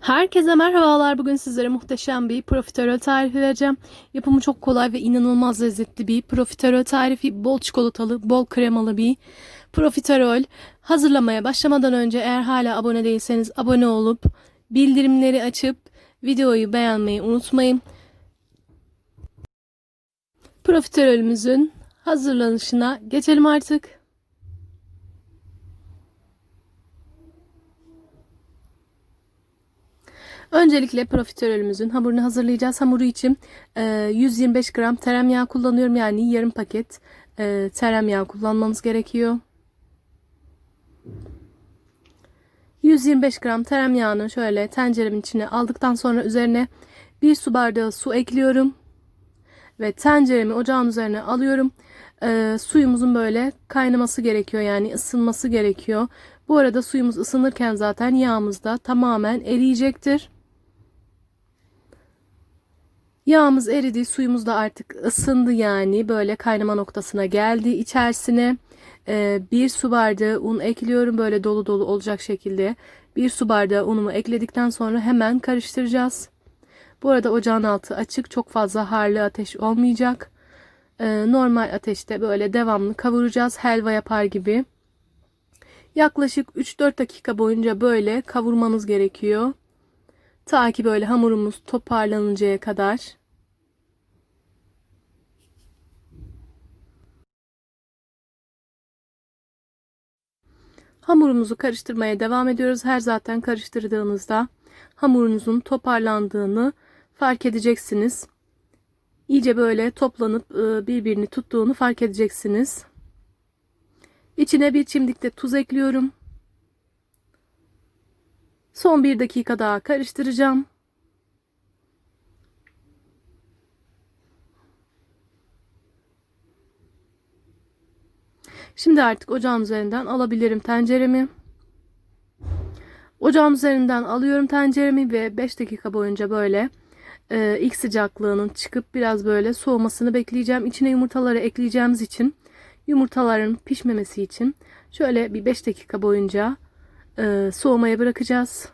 Herkese merhabalar. Bugün sizlere muhteşem bir profiterol tarifi vereceğim. Yapımı çok kolay ve inanılmaz lezzetli bir profiterol tarifi. Bol çikolatalı, bol kremalı bir profiterol. Hazırlamaya başlamadan önce eğer hala abone değilseniz abone olup bildirimleri açıp videoyu beğenmeyi unutmayın. Profiterolümüzün hazırlanışına geçelim artık. Öncelikle profiterolümüzün hamurunu hazırlayacağız. Hamuru için e, 125 gram tereyağı kullanıyorum. Yani yarım paket e, tereyağı kullanmanız gerekiyor. 125 gram tereyağını şöyle tenceremin içine aldıktan sonra üzerine bir su bardağı su ekliyorum. Ve tenceremi ocağın üzerine alıyorum. E, suyumuzun böyle kaynaması gerekiyor. Yani ısınması gerekiyor. Bu arada suyumuz ısınırken zaten yağımız da tamamen eriyecektir. Yağımız eridi, suyumuz da artık ısındı yani böyle kaynama noktasına geldi. İçerisine e, bir su bardağı un ekliyorum böyle dolu dolu olacak şekilde. Bir su bardağı unumu ekledikten sonra hemen karıştıracağız. Bu arada ocağın altı açık, çok fazla harlı ateş olmayacak. E, normal ateşte böyle devamlı kavuracağız helva yapar gibi. Yaklaşık 3-4 dakika boyunca böyle kavurmanız gerekiyor. Ta ki böyle hamurumuz toparlanıncaya kadar. Hamurumuzu karıştırmaya devam ediyoruz. Her zaten karıştırdığınızda hamurunuzun toparlandığını fark edeceksiniz. İyice böyle toplanıp ıı, birbirini tuttuğunu fark edeceksiniz. İçine bir çimdik de tuz ekliyorum. Son bir dakika daha karıştıracağım. Şimdi artık ocağın üzerinden alabilirim tenceremi. Ocağın üzerinden alıyorum tenceremi ve 5 dakika boyunca böyle e, ilk sıcaklığının çıkıp biraz böyle soğumasını bekleyeceğim. İçine yumurtaları ekleyeceğimiz için yumurtaların pişmemesi için şöyle bir 5 dakika boyunca e, soğumaya bırakacağız.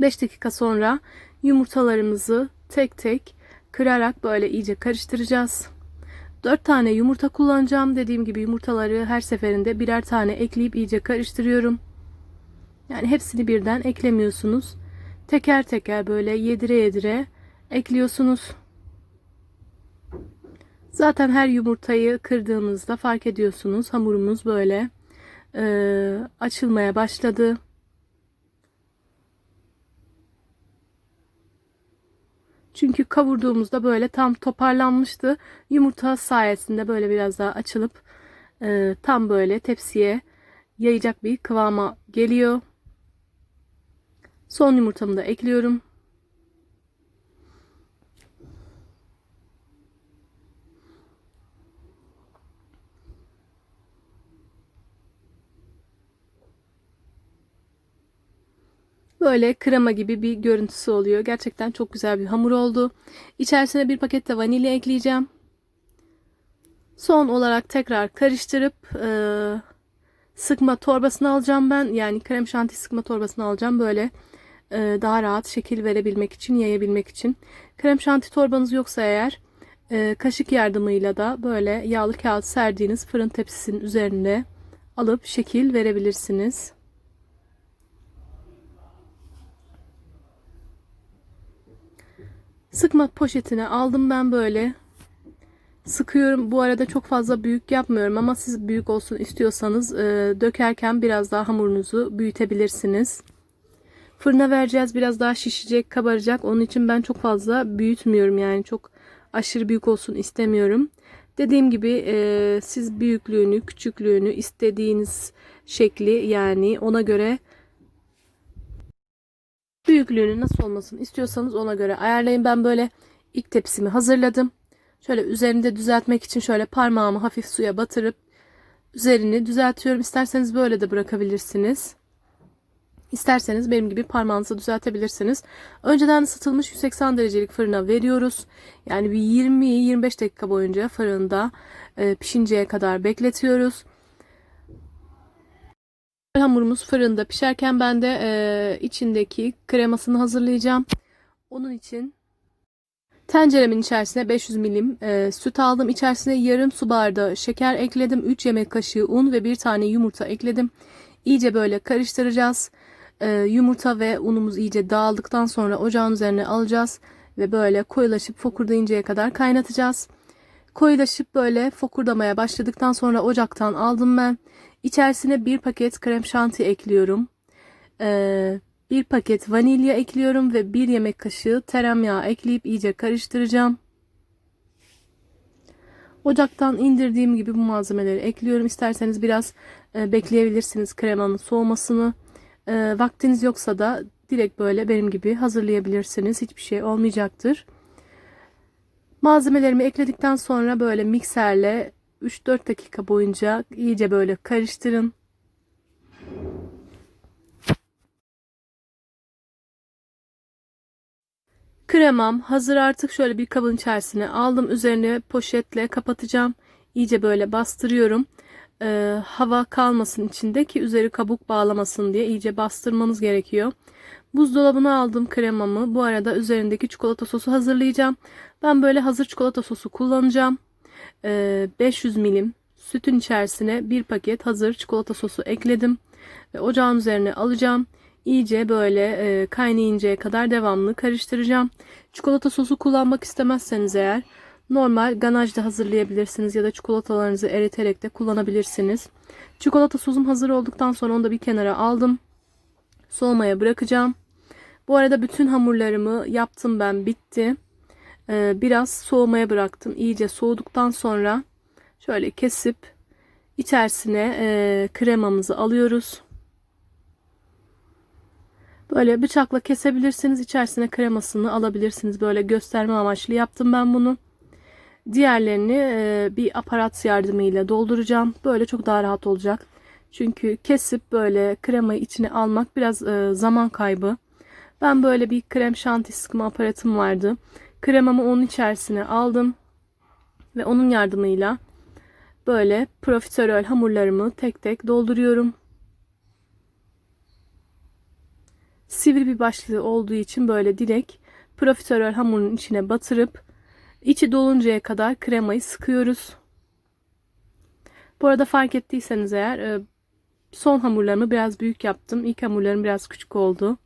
5 dakika sonra yumurtalarımızı tek tek kırarak böyle iyice karıştıracağız. 4 tane yumurta kullanacağım. Dediğim gibi yumurtaları her seferinde birer tane ekleyip iyice karıştırıyorum. Yani hepsini birden eklemiyorsunuz. Teker teker böyle yedire yedire ekliyorsunuz. Zaten her yumurtayı kırdığınızda fark ediyorsunuz. Hamurumuz böyle e, açılmaya başladı. Çünkü kavurduğumuzda böyle tam toparlanmıştı. Yumurta sayesinde böyle biraz daha açılıp e, tam böyle tepsiye yayacak bir kıvama geliyor. Son yumurtamı da ekliyorum. Böyle krema gibi bir görüntüsü oluyor. Gerçekten çok güzel bir hamur oldu. İçerisine bir paket de vanilya ekleyeceğim. Son olarak tekrar karıştırıp e, sıkma torbasını alacağım ben. Yani krem şanti sıkma torbasını alacağım. Böyle e, daha rahat şekil verebilmek için, yayabilmek için. Krem şanti torbanız yoksa eğer e, kaşık yardımıyla da böyle yağlı kağıt serdiğiniz fırın tepsisinin üzerinde alıp şekil verebilirsiniz. Sıkma poşetine aldım ben böyle. Sıkıyorum. Bu arada çok fazla büyük yapmıyorum ama siz büyük olsun istiyorsanız e, dökerken biraz daha hamurunuzu büyütebilirsiniz. Fırına vereceğiz. Biraz daha şişecek, kabaracak. Onun için ben çok fazla büyütmüyorum. Yani çok aşırı büyük olsun istemiyorum. Dediğim gibi e, siz büyüklüğünü, küçüklüğünü istediğiniz şekli yani ona göre Büyüklüğünü nasıl olmasını istiyorsanız ona göre ayarlayın. Ben böyle ilk tepsimi hazırladım. Şöyle üzerinde düzeltmek için şöyle parmağımı hafif suya batırıp üzerini düzeltiyorum. İsterseniz böyle de bırakabilirsiniz. İsterseniz benim gibi parmağınızı düzeltebilirsiniz. Önceden ısıtılmış 180 derecelik fırına veriyoruz. Yani bir 20-25 dakika boyunca fırında e, pişinceye kadar bekletiyoruz. Hamurumuz fırında pişerken ben de e, içindeki kremasını hazırlayacağım. Onun için tenceremin içerisine 500 milim e, süt aldım. İçerisine yarım su bardağı şeker ekledim. 3 yemek kaşığı un ve bir tane yumurta ekledim. İyice böyle karıştıracağız. E, yumurta ve unumuz iyice dağıldıktan sonra ocağın üzerine alacağız. Ve böyle koyulaşıp fokurdayıncaya kadar kaynatacağız. Koyulaşıp böyle fokurdamaya başladıktan sonra ocaktan aldım ben. İçerisine bir paket krem şanti ekliyorum. Ee, bir paket vanilya ekliyorum ve bir yemek kaşığı tereyağı ekleyip iyice karıştıracağım. Ocaktan indirdiğim gibi bu malzemeleri ekliyorum. İsterseniz biraz e, bekleyebilirsiniz kremanın soğumasını. E, vaktiniz yoksa da direkt böyle benim gibi hazırlayabilirsiniz. Hiçbir şey olmayacaktır. Malzemelerimi ekledikten sonra böyle mikserle 3-4 dakika boyunca iyice böyle karıştırın. Kremam hazır artık şöyle bir kabın içerisine aldım. Üzerine poşetle kapatacağım. İyice böyle bastırıyorum. Ee, hava kalmasın içinde ki üzeri kabuk bağlamasın diye iyice bastırmanız gerekiyor. Buzdolabına aldım kremamı. Bu arada üzerindeki çikolata sosu hazırlayacağım. Ben böyle hazır çikolata sosu kullanacağım. Ee, 500 milim sütün içerisine bir paket hazır çikolata sosu ekledim. Ve ocağın üzerine alacağım. İyice böyle e, kaynayıncaya kadar devamlı karıştıracağım. Çikolata sosu kullanmak istemezseniz eğer normal ganaj da hazırlayabilirsiniz ya da çikolatalarınızı eriterek de kullanabilirsiniz. Çikolata sosum hazır olduktan sonra onu da bir kenara aldım. Soğumaya bırakacağım. Bu arada bütün hamurlarımı yaptım ben bitti. Ee, biraz soğumaya bıraktım. İyice soğuduktan sonra şöyle kesip içerisine e, kremamızı alıyoruz. Böyle bıçakla kesebilirsiniz. İçerisine kremasını alabilirsiniz. Böyle gösterme amaçlı yaptım ben bunu. Diğerlerini e, bir aparat yardımıyla dolduracağım. Böyle çok daha rahat olacak. Çünkü kesip böyle kremayı içine almak biraz e, zaman kaybı. Ben böyle bir krem şanti sıkma aparatım vardı. Kremamı onun içerisine aldım. Ve onun yardımıyla böyle profiterol hamurlarımı tek tek dolduruyorum. Sivri bir başlığı olduğu için böyle direkt profiterol hamurun içine batırıp içi doluncaya kadar kremayı sıkıyoruz. Bu arada fark ettiyseniz eğer e, son hamurlarımı biraz büyük yaptım. İlk hamurlarım biraz küçük oldu.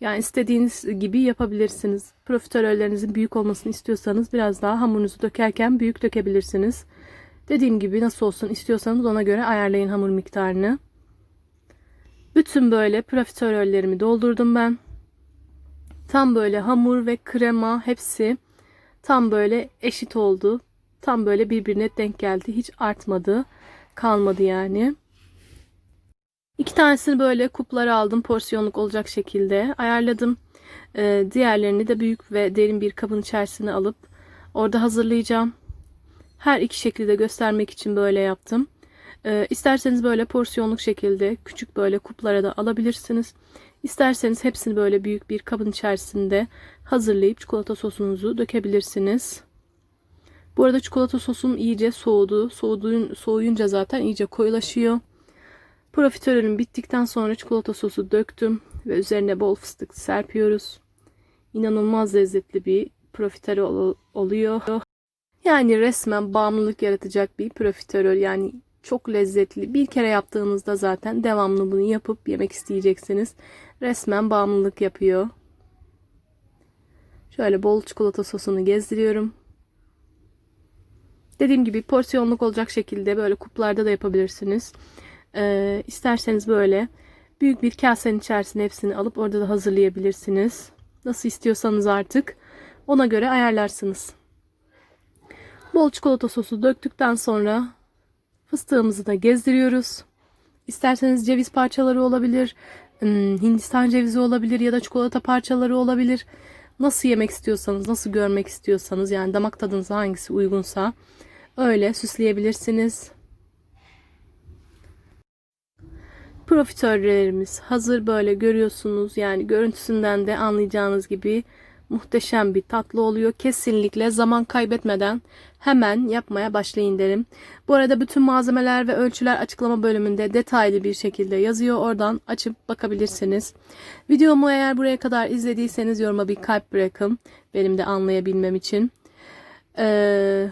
Yani istediğiniz gibi yapabilirsiniz. Profiterollerinizin büyük olmasını istiyorsanız biraz daha hamurunuzu dökerken büyük dökebilirsiniz. Dediğim gibi nasıl olsun istiyorsanız ona göre ayarlayın hamur miktarını. Bütün böyle profiterollerimi doldurdum ben. Tam böyle hamur ve krema hepsi tam böyle eşit oldu. Tam böyle birbirine denk geldi. Hiç artmadı. Kalmadı yani. İki tanesini böyle kuplara aldım. Porsiyonluk olacak şekilde ayarladım. Ee, diğerlerini de büyük ve derin bir kabın içerisine alıp orada hazırlayacağım. Her iki şekilde göstermek için böyle yaptım. Ee, isterseniz böyle porsiyonluk şekilde küçük böyle kuplara da alabilirsiniz. İsterseniz hepsini böyle büyük bir kabın içerisinde hazırlayıp çikolata sosunuzu dökebilirsiniz. Bu arada çikolata sosum iyice soğudu. Soğuduğun, soğuyunca zaten iyice koyulaşıyor. Profiterolüm bittikten sonra çikolata sosu döktüm ve üzerine bol fıstık serpiyoruz. İnanılmaz lezzetli bir profiterol oluyor. Yani resmen bağımlılık yaratacak bir profiterol. Yani çok lezzetli. Bir kere yaptığınızda zaten devamlı bunu yapıp yemek isteyeceksiniz. Resmen bağımlılık yapıyor. Şöyle bol çikolata sosunu gezdiriyorum. Dediğim gibi porsiyonluk olacak şekilde böyle kuplarda da yapabilirsiniz. Ee, isterseniz böyle büyük bir kasenin içerisine hepsini alıp orada da hazırlayabilirsiniz. Nasıl istiyorsanız artık ona göre ayarlarsınız. Bol çikolata sosu döktükten sonra fıstığımızı da gezdiriyoruz. İsterseniz ceviz parçaları olabilir, hmm, Hindistan cevizi olabilir ya da çikolata parçaları olabilir. Nasıl yemek istiyorsanız, nasıl görmek istiyorsanız yani damak tadınıza hangisi uygunsa öyle süsleyebilirsiniz. Profiterollerimiz hazır böyle görüyorsunuz. Yani görüntüsünden de anlayacağınız gibi muhteşem bir tatlı oluyor. Kesinlikle zaman kaybetmeden hemen yapmaya başlayın derim. Bu arada bütün malzemeler ve ölçüler açıklama bölümünde detaylı bir şekilde yazıyor. Oradan açıp bakabilirsiniz. Videomu eğer buraya kadar izlediyseniz yoruma bir kalp bırakın. Benim de anlayabilmem için. Eee...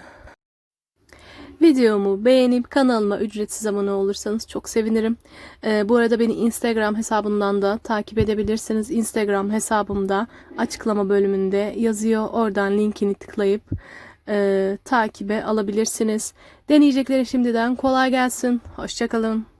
Videomu beğenip kanalıma ücretsiz abone olursanız çok sevinirim. Ee, bu arada beni Instagram hesabından da takip edebilirsiniz. Instagram hesabımda açıklama bölümünde yazıyor. Oradan linkini tıklayıp e, takibe alabilirsiniz. Deneyeceklere şimdiden kolay gelsin. Hoşçakalın.